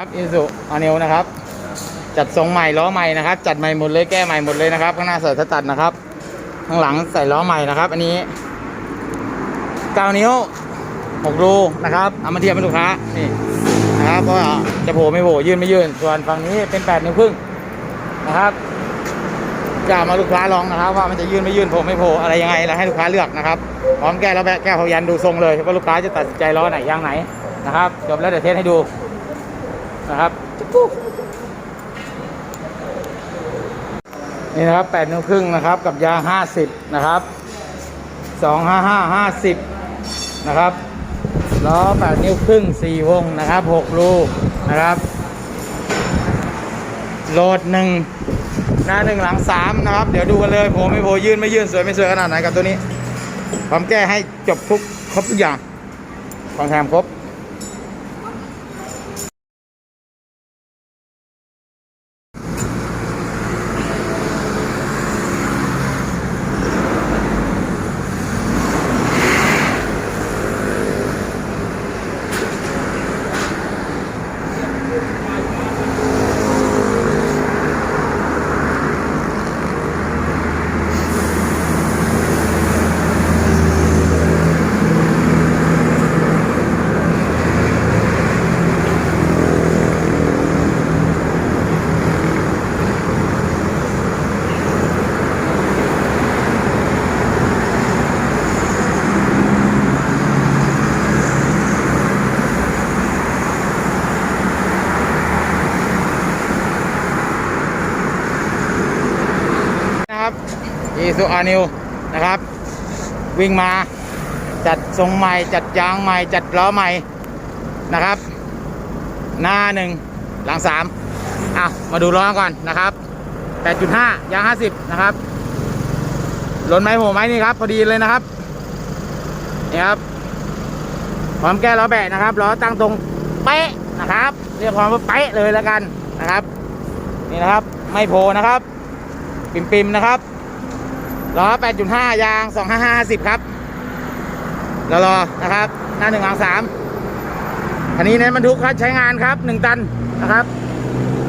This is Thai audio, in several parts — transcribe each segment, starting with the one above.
ครับอิสุอานิวนะครับ จัดทรงใหม่ล้อใหม่นะครับ จัดใหม่หมดเลยแก้ใหม่หมดเลยนะครับ ข้างหน้าใส่สตัดนะครับ ข้างหลังใส่ล้อใหม่นะครับ อันนี้9นิ้ว6รูนะครับเอามาเทียบเป็นลูกค้านี่นะครับเพราะว่าจะโผล่ไม่โผล่ยื่นไม่ยื่นส่วนฝั่งนี้เป็น8นิ้วครึ่งนะครับจะมาลูกค้าลองนะครับ ว่ามันจะยื่นไม่ยื่นโผล่ไม่โผล่อะไรยังไงแล้วให้ลูกค้าเลือกนะครับพร้อมแก้แล้วแบะแก้เขายันดูทรงเลยว่าลูกค้าจะตัดสินใจล้อไหนยางไหนนะครับจบแล้วเดี๋ยวเทสให้ดู นะครับนี่นะครับ8นิ้วครึ่งนะครับ กับยาง50นะครับ255 50นะครับล้อ8นิ้วครึ่ง4วงนะครับ6รูนะครับโหลดหนึ่งหน้าหนึ่งหลังสามนะครับ เดี๋ยวดูกันเลยโผล่ไม่โผล่ยื่นไม่ยื่นสวยไม่สวยขนาดไหนกับตัวนี้พร้อมแก้ให้จบทุกครบทุกอย่างของแถมครบนะครบ อีซูอานิวนะครับ วิ่งมาจัดทรงใหม่ จัดยางใหม่ จัดล้อใหม่นะครับ หน้าหนึ่งหลังสามอะ มาดูล้อก่อนนะครับ 8.5 ยาง 50 นะครับหล่นไหมโหไหมนี่ครับ พอดีเลยนะครับนี่ครับพร้อมแก้ล้อแบะนะครับล้อตั้งตรงเป๊ะนะครับ เรียกความว่าเป๊ะเลยแล้วกันนะครับ นี่นะครับ ไม่โผล่นะครับ ปิมปิมๆนะครับ ล้อ 8.5 ยาง 255ครับรอรอนะครับ หน้าหนึ่งหลังสามคันนี้เน้นบรรทุกครับใช้งานครับ 1 ตันนะครับ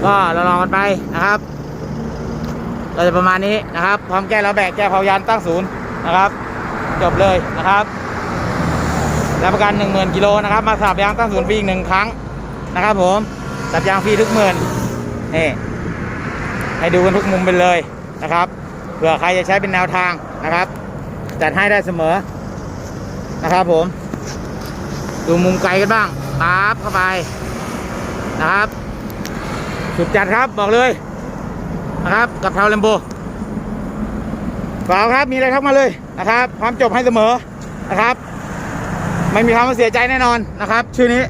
ก็รอรอกันไปนะครับ เราจะประมาณนี้นะครับ พร้อมแก้ล้อแบกแก้เผายานตั้งศูนย์นะครับ จบเลยนะครับรับประกัน 10,000กิโลนะครับ มาสับยางตั้งศูนย์ฟรีอีกหนึ่งครั้งนะครับผมสับยางฟรีทุกหมื่นนี่ให้ดูกันทุกมุมไปเลยนะครับ เผื่อใครจะใช้เป็นแนวทางนะครับ จัดให้ได้เสมอนะครับผม ดูมุมไกลกันบ้างปั๊บเข้าไปนะครับ สุดจัดครับบอกเลยนะครับกับเทาเลมโบเปล่าครับมีอะไรทักมาเลยนะครับพร้อมจบให้เสมอนะครับ ไม่มีคว่าเสียใจแน่นอนนะครับ ชื่อนี้